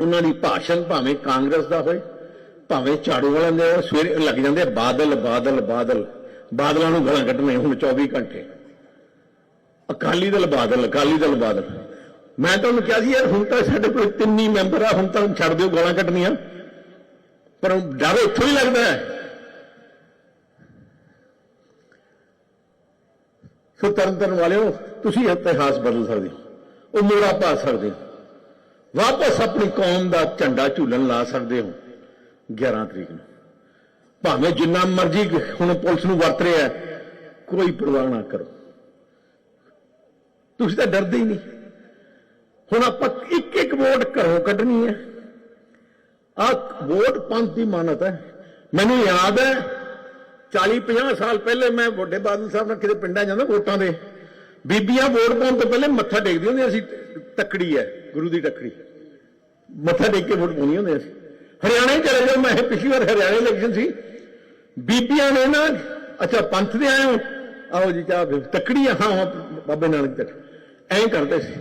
ਉਹਨਾਂ ਦੀ ਭਾਸ਼ਣ ਭਾਵੇਂ ਕਾਂਗਰਸ ਦਾ ਹੋਏ ਭਾਵੇਂ ਝਾੜੂ ਵਾਲਿਆਂ ਦੇ ਸਵੇਰੇ ਲੱਗ ਜਾਂਦੇ ਆ, ਬਾਦਲ ਬਾਦਲ ਬਾਦਲ। ਬਾਦਲਾਂ ਨੂੰ ਗਲਾਂ ਕੱਢਣੇ ਹੁਣ 24 ਘੰਟੇ। ਅਕਾਲੀ ਦਲ ਬਾਦਲ ਅਕਾਲੀ ਦਲ ਬਾਦਲ। ਮੈਂ ਤੁਹਾਨੂੰ ਕਿਹਾ ਸੀ ਯਾਰ ਹੁਣ ਤਾਂ ਸਾਡੇ ਕੋਲ ਤਿੰਨ ਹੀ ਮੈਂਬਰ ਆ ਹੁਣ ਤਾਂ ਛੱਡ ਦਿਓ ਗਲਾਂ ਕੱਢਣੀਆਂ। ਪਰ ਡਰ ਇੱਥੋਂ ਹੀ ਲੱਗਦਾ ਹੈ। ਸੋ ਤਰਨ ਤਰਨ ਵਾਲਿਓ ਤੁਸੀਂ ਇਤਿਹਾਸ ਬਦਲ ਸਕਦੇ ਹੋ। ਉਹ ਮੋੜਾ ਪਾ ਸਕਦੇ ਹੋ। ਵਾਪਸ ਆਪਣੀ ਕੌਮ ਦਾ ਝੰਡਾ ਝੂਲਣ ਲਾ ਸਕਦੇ ਹੋ 11 ਤਰੀਕ ਨੂੰ। ਭਾਵੇਂ ਜਿੰਨਾ ਮਰਜ਼ੀ ਹੁਣ ਪੁਲਿਸ ਨੂੰ ਵਰਤ ਰਿਹਾ ਕੋਈ ਪਰਵਾਹ ਨਾ ਕਰੋ। ਤੁਸੀਂ ਤਾਂ ਡਰਦੇ ਹੀ ਨਹੀਂ। ਹੁਣ ਆਪਾਂ ਇੱਕ ਇੱਕ ਵੋਟ ਘਰੋਂ ਕੱਢਣੀ ਹੈ। ਆ ਵੋਟ ਪੰਥ ਦੀ ਮਾਨਤ ਹੈ। ਮੈਨੂੰ ਯਾਦ ਹੈ 40 50 ਸਾਲ ਪਹਿਲੇ ਮੈਂ ਵੱਡੇ ਬਾਦਲ ਸਾਹਿਬ ਨਾਲ ਕਿਤੇ ਪਿੰਡਾਂ ਜਾਂਦਾ ਵੋਟਾਂ ਦੇ। ਬੀਬੀਆਂ ਵੋਟ ਪਾਉਣ ਤੋਂ ਪਹਿਲੇ ਮੱਥਾ ਟੇਕਦੀਆਂ ਹੁੰਦੀਆਂ ਸੀ, ਤੱਕੜੀ ਹੈ, ਗੁਰੂ ਦੀ ਟੱਕੜੀ ਮੱਥਾ ਟੇਕ ਕੇ ਵੋਟ ਪਾਉਣੀ ਹੁੰਦੀ ਸੀ ਹਰਿਆਣਾ ਹੀ ਚਲੇ ਜਾਓ ਮੈਂ ਪਿਛਲੀ ਵਾਰ ਹਰਿਆਣਾ ਇਲੈਕਸ਼ਨ ਸੀ। ਬੀਬੀਆਂ ਨੇ ਨਾ ਅੱਛਾ ਪੰਥ ਦੇ ਆਏ ਹੋ। ਆਓ ਜੀ ਚਾਹ ਫਿਰ ਤੱਕੜੀ ਆ, ਹਾਂ, ਬਾਬੇ ਨਾਨਕ ਤੱਕ। ਐਂ ਕਰਦੇ ਸੀ।